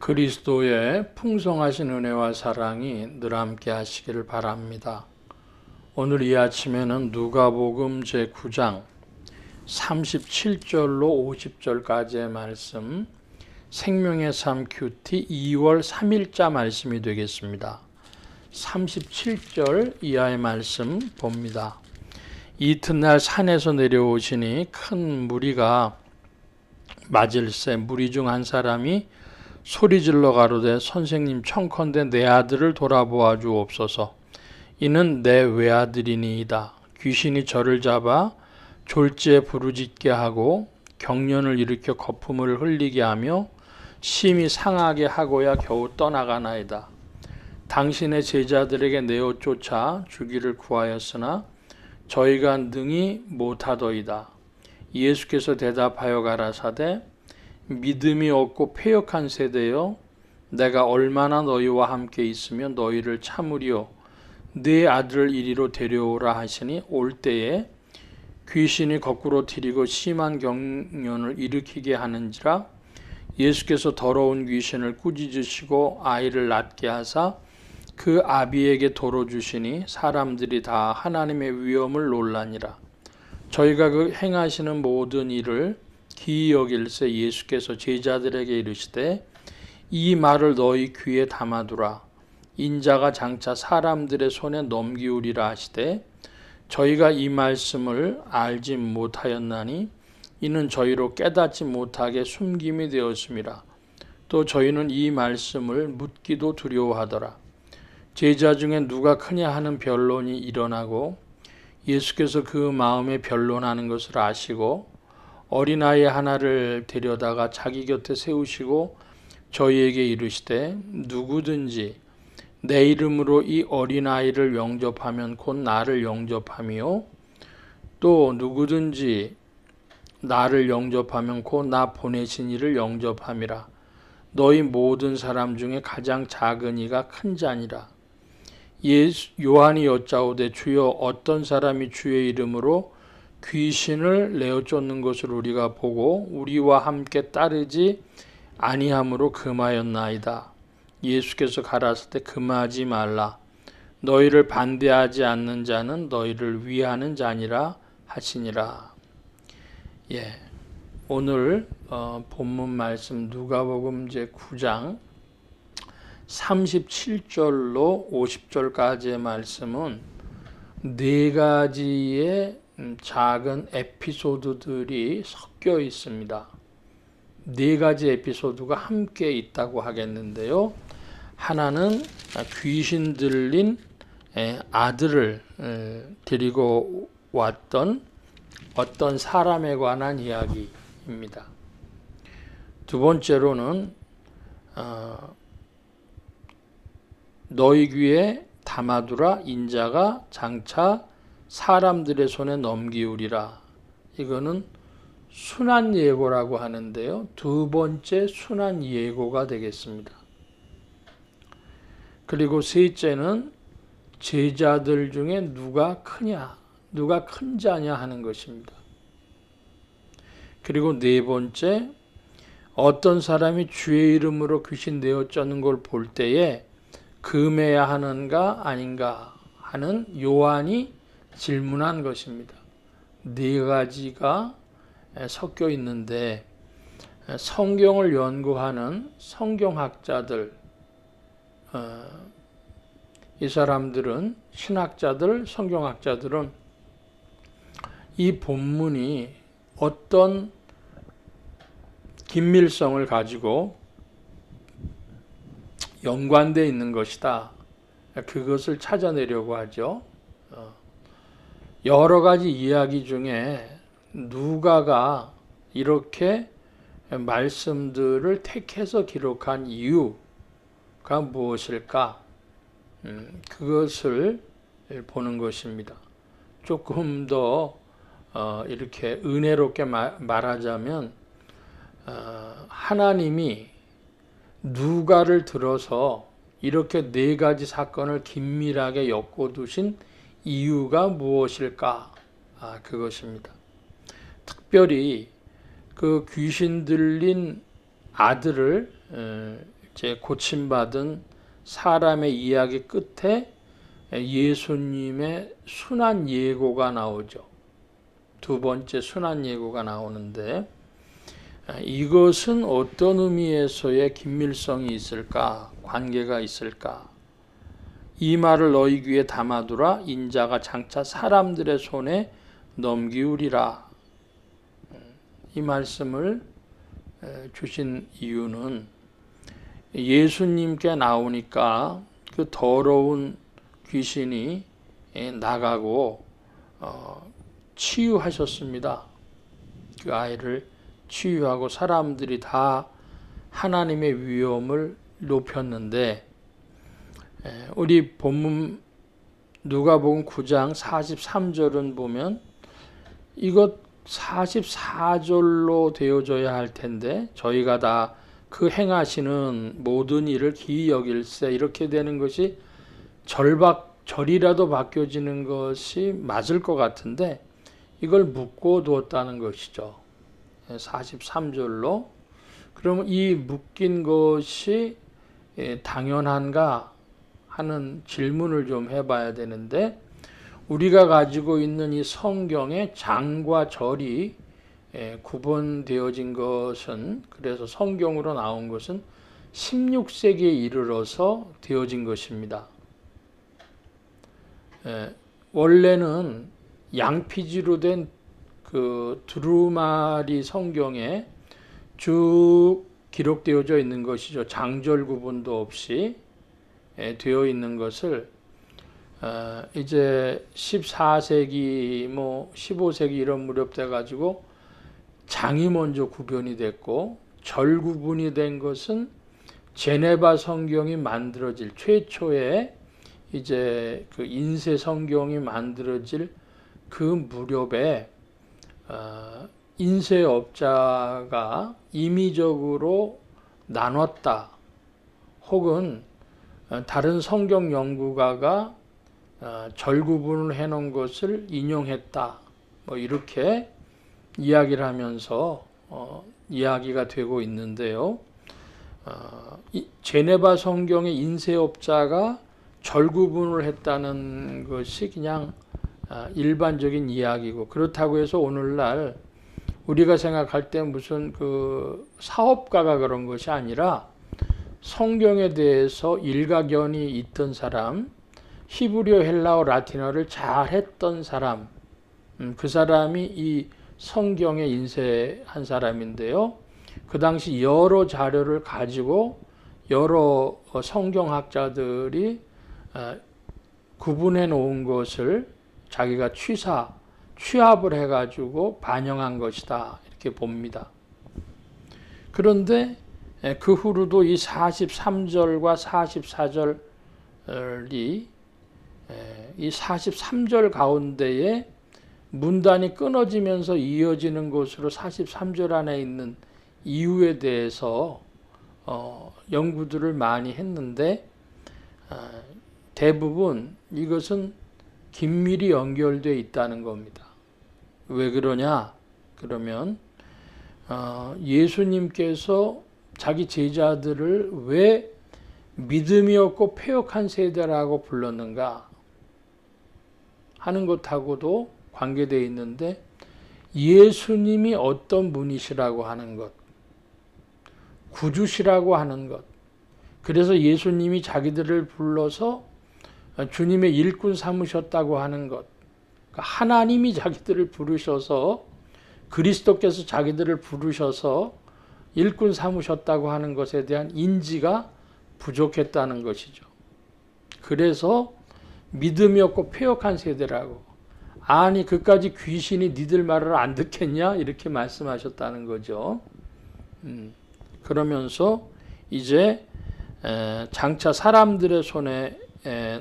그리스도의 풍성하신 은혜와 사랑이 늘 함께 하시기를 바랍니다. 오늘 이 아침에는 누가복음 제9장 37절로 50절까지의 말씀 생명의 삶 큐티 2월 3일자 말씀이 되겠습니다. 37절 이하의 말씀 봅니다. 이튿날 산에서 내려오시니 큰 무리가 맞을새 무리 중 한 사람이 소리질러 가로되 선생님 청컨대 내 아들을 돌아보아 주옵소서. 이는 내 외아들이니이다. 귀신이 저를 잡아 졸지에 부르짖게 하고 경련을 일으켜 거품을 흘리게 하며 심히 상하게 하고야 겨우 떠나가나이다. 당신의 제자들에게 내어 쫓아 주기를 구하였으나 저희가 능히 못하더이다. 예수께서 대답하여 가라사대 믿음이 없고 폐역한 세대여 내가 얼마나 너희와 함께 있으면 너희를 참으리요. 네 아들을 이리로 데려오라 하시니 올 때에 귀신이 거꾸로 튀리고 심한 경련을 일으키게 하는지라 예수께서 더러운 귀신을 꾸짖으시고 아이를 낳게 하사 그 아비에게 도로 주시니 사람들이 다 하나님의 위엄을 놀라니라. 저희가 그 행하시는 모든 일을 여길새 예수께서 제자들에게 이르시되 이 말을 너희 귀에 담아두라. 인자가 장차 사람들의 손에 넘기우리라 하시되 저희가 이 말씀을 알지 못하였나니 이는 저희로 깨닫지 못하게 숨김이 되었음이라 또 저희는 이 말씀을 묻기도 두려워하더라. 제자 중에 누가 크냐 하는 변론이 일어나고 예수께서 그 마음에 변론하는 것을 아시고 어린아이 하나를 데려다가 자기 곁에 세우시고 저희에게 이르시되 누구든지 내 이름으로 이 어린아이를 영접하면 곧 나를 영접함이요. 또 누구든지 나를 영접하면 곧 나 보내신 이를 영접함이라. 너희 모든 사람 중에 가장 작은 이가 큰 자니라. 예수, 요한이 여짜오되 주여 어떤 사람이 주의 이름으로 귀신을 내어 쫓는 것을 우리가 보고 우리와 함께 따르지 아니함으로 금하였나이다. 예수께서 가라사대 금하지 말라. 너희를 반대하지 않는 자는 너희를 위하는 자니라 하시니라. 예. 오늘 어, 본문 말씀 누가복음 제 9장 37절로 50절까지의 말씀은 네 가지의 음, 작은 에피소드들이 섞여 있습니다. 네 가지 에피소드가 함께 있다고 하겠는데요. 하나는 귀신 들린 아들을 데리고 왔던 어떤 사람에 관한 이야기입니다. 두 번째로는 어, 너희 귀에 담아두라 인자가 장차 사람들의 손에 넘기우리라. 이거는 순한 예고라고 하는데요. 두 번째 순한 예고가 되겠습니다. 그리고 셋째는 제자들 중에 누가 크냐, 누가 큰 자냐 하는 것입니다. 그리고 네 번째, 어떤 사람이 주의 이름으로 귀신 내어 쫓는 걸 볼 때에 금해야 하는가 아닌가 하는 요한이 질문한 것입니다. 네 가지가 섞여 있는데 성경을 연구하는 성경학자들 어, 이 사람들은 신학자들, 성경학자들은 이 본문이 어떤 긴밀성을 가지고 연관되어 있는 것이다. 그것을 찾아내려고 하죠. 여러 가지 이야기 중에 누가가 이렇게 말씀들을 택해서 기록한 이유가 무엇일까? 음, 그것을 보는 것입니다. 조금 더 어, 이렇게 은혜롭게 마, 말하자면 어, 하나님이 누가를 들어서 이렇게 네 가지 사건을 긴밀하게 엮어두신 이유가 무엇일까? 아, 그것입니다. 특별히 그 귀신 들린 아들을 제 고침받은 사람의 이야기 끝에 예수님의 순한 예고가 나오죠. 두 번째 순한 예고가 나오는데 이것은 어떤 의미에서의 긴밀성이 있을까? 관계가 있을까? 이 말을 너희 귀에 담아두라 인자가 장차 사람들의 손에 넘기우리라. 이 말씀을 주신 이유는 예수님께 나오니까 그 더러운 귀신이 나가고 어, 치유하셨습니다. 그 아이를 치유하고 사람들이 다 하나님의 위엄을 높였는데 우리 본문 누가복음 9장 43절은 보면 이것 44절로 되어져야 할 텐데 저희가 다 그 행하시는 모든 일을 기이 여길세 이렇게 되는 것이 절박 절이라도 바뀌어지는 것이 맞을 것 같은데 이걸 묶어 두었다는 것이죠. 43절로 그러면 이 묶인 것이 당연한가 하는 질문을 좀 해봐야 되는데 우리가 가지고 있는 이 성경의 장과 절이 구분되어진 것은 그래서 성경으로 나온 것은 16세기에 이르러서 되어진 것입니다. 원래는 양피지로 된 그 두루마리 성경에 쭉 기록되어져 있는 것이죠. 장절 구분도 없이 되어 있는 것을 어, 이제 14세기 뭐 15세기 이런 무렵 돼 가지고 장이 먼저 구변이 됐고 절 구분이 된 것은 제네바 성경이 만들어질 최초의 이제 그 인쇄 성경이 만들어질 그 무렵에 어, 인쇄업자가 임의적으로 나눴다. 혹은 어, 다른 성경 연구가가 어, 절구분을 해놓은 것을 인용했다. 뭐 이렇게 이야기를 하면서 어, 이야기가 되고 있는데요. 어, 이, 제네바 성경의 인쇄업자가 절구분을 했다는 것이 그냥 아, 일반적인 이야기고 그렇다고 해서 오늘날 우리가 생각할 때 무슨 그 사업가가 그런 것이 아니라 성경에 대해서 일가견이 있던 사람, 히브리어, 헬라어, 라틴어를 잘했던 사람, 음, 그 사람이 이 성경에 인쇄한 사람인데요. 그 당시 여러 자료를 가지고 여러 성경학자들이 어, 구분해 놓은 것을 자기가 취사, 취합을 해가지고 반영한 것이다. 이렇게 봅니다. 그런데 그 후로도 이 43절과 44절이 이 43절 가운데에 문단이 끊어지면서 이어지는 것으로 43절 안에 있는 이유에 대해서 어, 연구들을 많이 했는데 어, 대부분 이것은 긴밀히 연결되어 있다는 겁니다. 왜 그러냐? 그러면 어, 예수님께서 자기 제자들을 왜 믿음이 없고 폐역한 세대라고 불렀는가 하는 것하고도 관계되어 있는데 예수님이 어떤 분이시라고 하는 것, 구주시라고 하는 것, 그래서 예수님이 자기들을 불러서 주님의 일꾼 삼으셨다고 하는 것. 그러니까 하나님이 자기들을 부르셔서 그리스도께서 자기들을 부르셔서 일꾼 삼으셨다고 하는 것에 대한 인지가 부족했다는 것이죠. 그래서 믿음이 없고 폐역한 세대라고. 아니 그까지 귀신이 니들 말을 안 듣겠냐 이렇게 말씀하셨다는 거죠. 음, 그러면서 이제 장차 사람들의 손에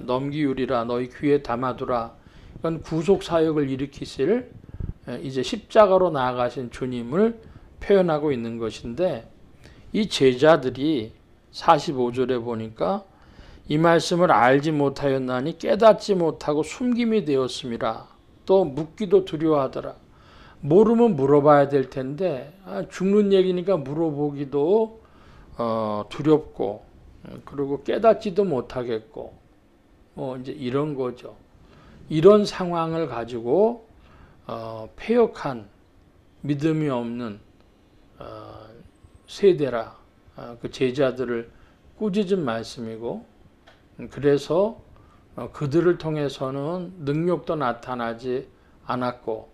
넘기우리라 너희 귀에 담아두라. 이건 구속 사역을 일으키실 이제 십자가로 나아가신 주님을 표현하고 있는 것인데 이 제자들이 45절에 보니까 이 말씀을 알지 못하였나니 깨닫지 못하고 숨김이 되었습니다. 또 묻기도 두려워하더라. 모르면 물어봐야 될 텐데 아, 죽는 얘기니까 물어보기도 어, 두렵고 어, 그리고 깨닫지도 못하겠고 뭐 이제 이런 거죠. 이런 상황을 가지고 어, 폐역한 믿음이 없는 어, 세대라 어, 그 제자들을 꾸짖은 말씀이고 음, 그래서 어, 그들을 통해서는 능력도 나타나지 않았고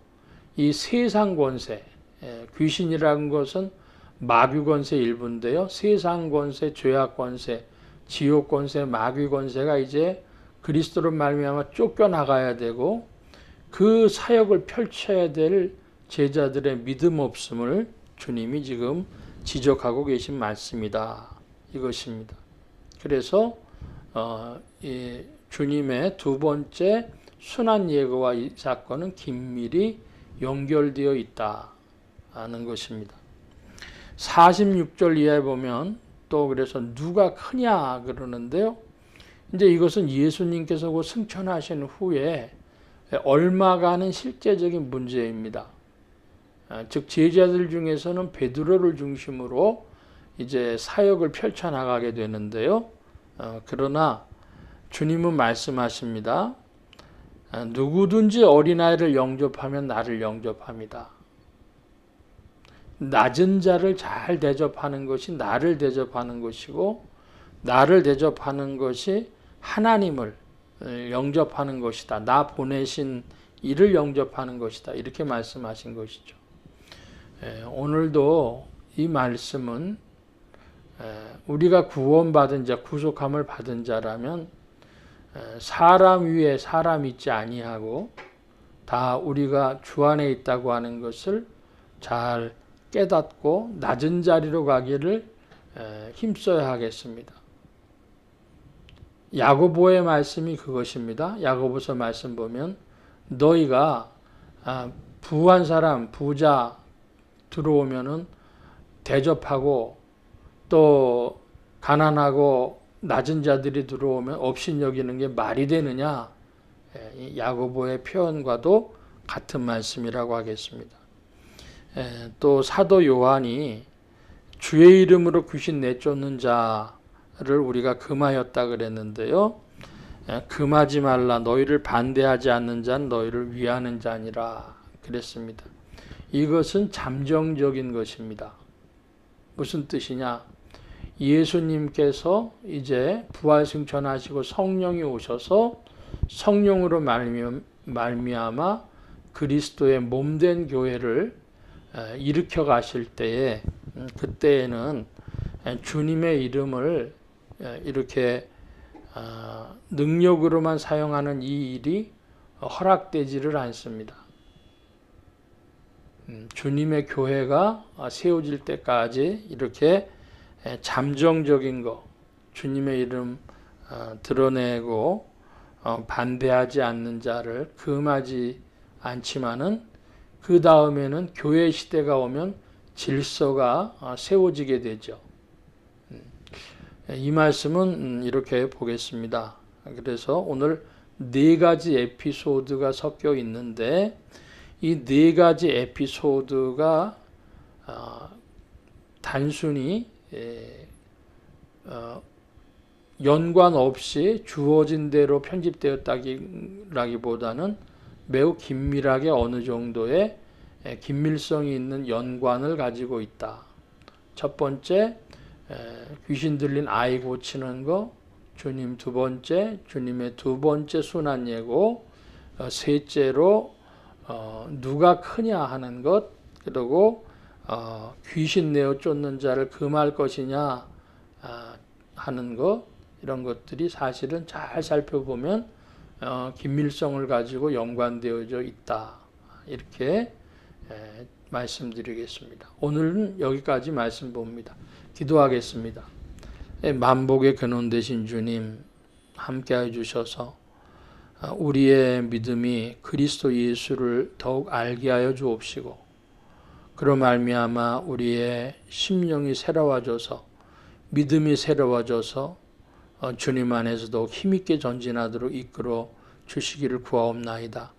이 세상 권세 예, 귀신이라는 것은 마귀 권세 일부인데요. 세상 권세, 죄악 권세, 지옥 권세, 마귀 권세가 이제 그리스도로 말미암아 쫓겨 나가야 되고 그 사역을 펼쳐야 될 제자들의 믿음 없음을 주님이 지금 지적하고 계신 말씀이다. 이것입니다. 그래서 어, 이 주님의 두 번째 순환 예고와 이 사건은 긴밀히 연결되어 있다는 것입니다. 46절 이하에 보면 또 그래서 누가 크냐 그러는데요. 이제 이것은 예수님께서 그 승천하신 후에 얼마가는 실제적인 문제입니다. 아, 즉 제자들 중에서는 베드로를 중심으로 이제 사역을 펼쳐 나가게 되는데요. 어, 그러나 주님은 말씀하십니다. 아, 누구든지 어린아이를 영접하면 나를 영접합니다. 낮은 자를 잘 대접하는 것이 나를 대접하는 것이고 나를 대접하는 것이 하나님을 어, 영접하는 것이다. 나 보내신 이를 영접하는 것이다. 이렇게 말씀하신 것이죠. 예, 오늘도 이 말씀은 예, 우리가 구원받은 자, 구속함을 받은 자라면 예, 사람 위에 사람 있지 아니하고 다 우리가 주 안에 있다고 하는 것을 잘 깨닫고 낮은 자리로 가기를 힘써야 하겠습니다. 야고보의 말씀이 그것입니다. 야고보서 말씀 보면 너희가 아, 부한 사람, 부자 들어오면은 대접하고 또 가난하고 낮은 자들이 들어오면 없인 여기는 게 말이 되느냐? 야고보의 표현과도 같은 말씀이라고 하겠습니다. 또 사도 요한이 주의 이름으로 귀신 내쫓는 자를 우리가 금하였다 그랬는데요. 금하지 말라 너희를 반대하지 않는 자는 너희를 위하는 자니라 그랬습니다. 이것은 잠정적인 것입니다. 무슨 뜻이냐? 예수님께서 이제 부활승천하시고 성령이 오셔서 성령으로 말미암아 그리스도의 몸된 교회를 일으켜 가실 때에 음, 그때에는 주님의 이름을 이렇게 아, 능력으로만 사용하는 이 일이 허락되지를 않습니다. 음, 주님의 교회가 세워질 때까지 이렇게 잠정적인 거, 주님의 이름 어, 드러내고 어, 반대하지 않는 자를 금하지 않지만은 그 다음에는 교회 시대가 오면 질서가 어, 세워지게 되죠. 음, 이 말씀은 이렇게 보겠습니다. 그래서 오늘 네 가지 에피소드가 섞여 있는데 이 네 가지 에피소드가 단순히 연관 없이 주어진 대로 편집되었다기보다는 매우 긴밀하게 어느 정도의 긴밀성이 있는 연관을 가지고 있다. 첫 번째, 귀신 들린 아이 고치는 거, 주님 두 번째, 주님의 두 번째 순한 예고, 어, 셋째로 어, 누가 크냐 하는 것, 그리고 어, 귀신 내어 쫓는 자를 금할 것이냐 하는 것, 이런 것들이 사실은 잘 살펴보면 어, 긴밀성을 가지고 연관되어져 있다. 이렇게 에, 말씀드리겠습니다. 오늘은 여기까지 말씀 봅니다. 기도하겠습니다. 에, 만복의 근원 되신 주님 함께해 주셔서 어, 우리의 믿음이 그리스도 예수를 더욱 알게 하여 주옵시고 그로 말미암아 우리의 심령이 새로워져서 믿음이 새로워져서 어, 주님 안에서도 힘있게 전진하도록 이끌어 주시기를 구하옵나이다.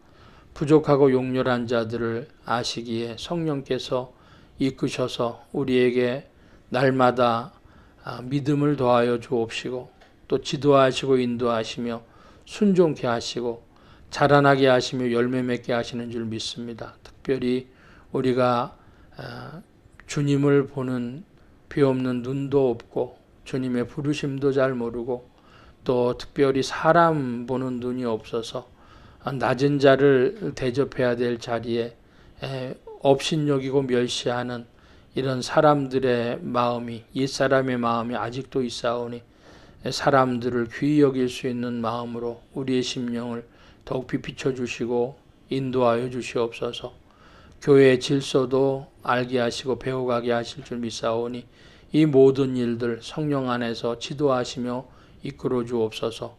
부족하고 용렬한 자들을 아시기에 성령께서 이끄셔서 우리에게 날마다 아, 믿음을 더하여 주옵시고 또 지도하시고 인도하시며 순종케 하시고 자라나게 하시며 열매 맺게 하시는 줄 믿습니다. 특별히 우리가 아, 주님을 보는 비 없는 눈도 없고 주님의 부르심도 잘 모르고 또 특별히 사람 보는 눈이 없어서 낮은 자를 대접해야 될 자리에 에, 업신여기고 멸시하는 이런 사람들의 마음이 이 사람의 마음이 아직도 있사오니 사람들을 귀히 여길 수 있는 마음으로 우리의 심령을 더욱 비춰 주시고 인도하여 주시옵소서. 교회의 질서도 알게 하시고 배워가게 하실 줄 믿사오니 이 모든 일들 성령 안에서 지도하시며 이끌어 주옵소서.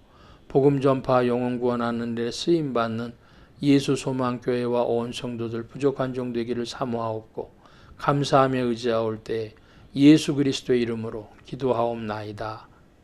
복음 전파 영혼 구원하는 데 쓰임 받는 예수 소망 교회와 온 성도들 부족한 종 되기를 사모하옵고 감사하며 의지하올 때 예수 그리스도의 이름으로 기도하옵나이다.